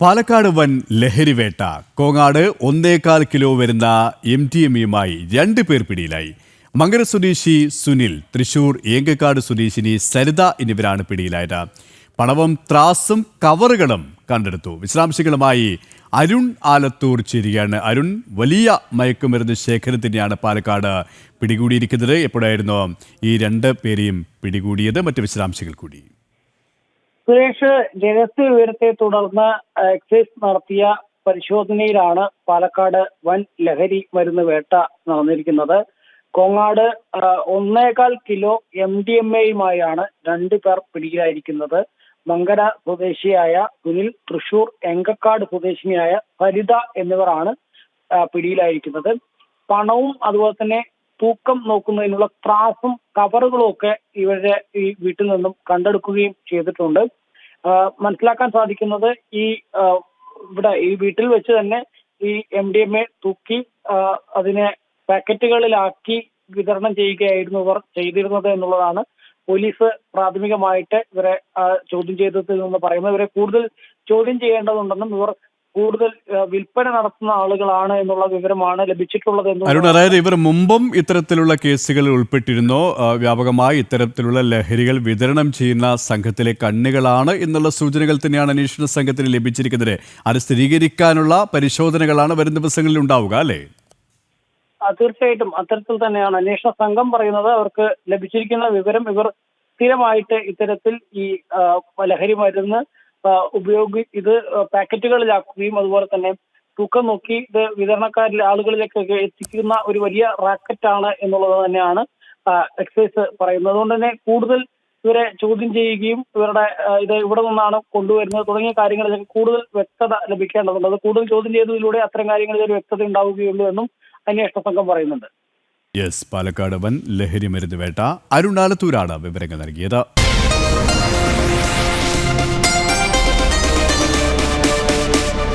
പാലക്കാട് വൻ ലഹരിവേട്ട കോങ്ങാട് ഒന്നേകാൽ കിലോ വരുന്ന എം ടി എം ഇയുമായി രണ്ട് പേർ പിടിയിലായി. മങ്കര സ്വദേശി സുനിൽ തൃശൂർ ഏങ്കക്കാട് സ്വദേശിനി സരിത എന്നിവരാണ് പിടിയിലായത്. പണവും ത്രാസും കവറുകളും കണ്ടെടുത്തു. വിശദാംശങ്ങളുമായി അരുൺ ആലത്തൂർ ചേരുകയാണ്. അരുൺ വലിയ മയക്കുമരുന്ന് ശേഖരത്തിനെയാണ് പാലക്കാട് പിടികൂടിയിരിക്കുന്നത്. എപ്പോഴായിരുന്നു ഈ രണ്ട് പേരെയും പിടികൂടിയത്? മറ്റ് വിശദാംശങ്ങൾ കൂടി. സുരേഷ് രഹസ്യ വിവരത്തെ തുടർന്ന് എക്സൈസ് നടത്തിയ പരിശോധനയിലാണ് പാലക്കാട് വൻ ലഹരി മരുന്ന് വേട്ട നടന്നിരിക്കുന്നത്. കോങ്ങാട് ഒന്നേകാൽ കിലോ എം ഡി എം എയുമായാണ് രണ്ടു പേർ പിടിയിലായിരിക്കുന്നത്. മങ്കര സ്വദേശിയായ സുനിൽ തൃശൂർ എങ്കക്കാട് സ്വദേശിനിയായ ഫരിത എന്നിവരാണ് പിടിയിലായിരിക്കുന്നത്. പണവും അതുപോലെ തന്നെ തൂക്കം നോക്കുന്നതിനുള്ള ത്രാസും കവറുകളും ഒക്കെ ഇവരുടെ ഈ വീട്ടിൽ നിന്നും കണ്ടെടുക്കുകയും ചെയ്തിട്ടുണ്ട്. മനസ്സിലാക്കാൻ സാധിക്കുന്നത് ഈ ഇവിടെ ഈ വീട്ടിൽ വെച്ച് തന്നെ ഈ എം ഡി എം എ തൂക്കി അതിനെ പാക്കറ്റുകളിലാക്കി വിതരണം ചെയ്യുകയായിരുന്നു ഇവർ ചെയ്തിരുന്നത് എന്നുള്ളതാണ് പോലീസ് പ്രാഥമികമായിട്ട് ഇവരെ ചോദ്യം ചെയ്തതിൽ നിന്ന് പറയുന്നത്. ഇവരെ കൂടുതൽ ചോദ്യം ചെയ്യേണ്ടതുണ്ടെന്നും ഇവർ കൂടുതൽ വിൽപ്പന നടത്തുന്ന ആളുകളാണ് എന്നുള്ള വിവരമാണ് ലഭിച്ചിട്ടുള്ളത് അരുൺ അതായത് ഇവർ മുമ്പും ഇത്തരത്തിലുള്ള കേസുകളിൽ ഉൾപ്പെട്ടിരുന്നോ. വ്യാപകമായി ഇത്തരത്തിലുള്ള ലഹരികൾ വിതരണം ചെയ്യുന്ന സംഘത്തിലെ കണ്ണുകളാണ് എന്നുള്ള സൂചനകൾ തന്നെയാണ് അന്വേഷണ സംഘത്തിന് ലഭിച്ചിരിക്കുന്നത്. അത് സ്ഥിരീകരിക്കാനുള്ള പരിശോധനകളാണ് വരും ദിവസങ്ങളിൽ ഉണ്ടാവുക അല്ലേ? തീർച്ചയായിട്ടും. അത്തരത്തിൽ തന്നെയാണ് അന്വേഷണ സംഘം പറയുന്നത്. അവർക്ക് ലഭിച്ചിരിക്കുന്ന വിവരം ഇവർ സ്ഥിരമായിട്ട് ഇത്തരത്തിൽ ഈ ലഹരി മരുന്ന് ഉപയോഗി ഇത് പാക്കറ്റുകളിലാക്കുകയും അതുപോലെ തന്നെ തൂക്കം നോക്കി ഇത് വിതരണക്കാരിൽ ആളുകളിലേക്കൊക്കെ എത്തിക്കുന്ന ഒരു വലിയ റാക്കറ്റാണ് എന്നുള്ളത് തന്നെയാണ് എക്സൈസ് പറയുന്നത്. അതുകൊണ്ട് തന്നെ കൂടുതൽ ഇവരെ ചോദ്യം ചെയ്യുകയും ഇവരുടെ ഇത് ഇവിടെ നിന്നാണ് കൊണ്ടുവരുന്നത് തുടങ്ങിയ കാര്യങ്ങളിലേക്ക് കൂടുതൽ വ്യക്തത ലഭിക്കേണ്ടതുണ്ട്. അത് കൂടുതൽ ചോദ്യം ചെയ്തതിലൂടെ അത്തരം കാര്യങ്ങളിൽ ഒരു വ്യക്തത ഉണ്ടാവുകയുള്ളൂ എന്നും അന്വേഷണ സംഘം പറയുന്നുണ്ട്. യെസ് പാലക്കാട് വൻ ലഹരി മരുന്ന് വേട്ട അരുണാലത്തൂരാണ് വിവരങ്ങൾ നൽകിയത്.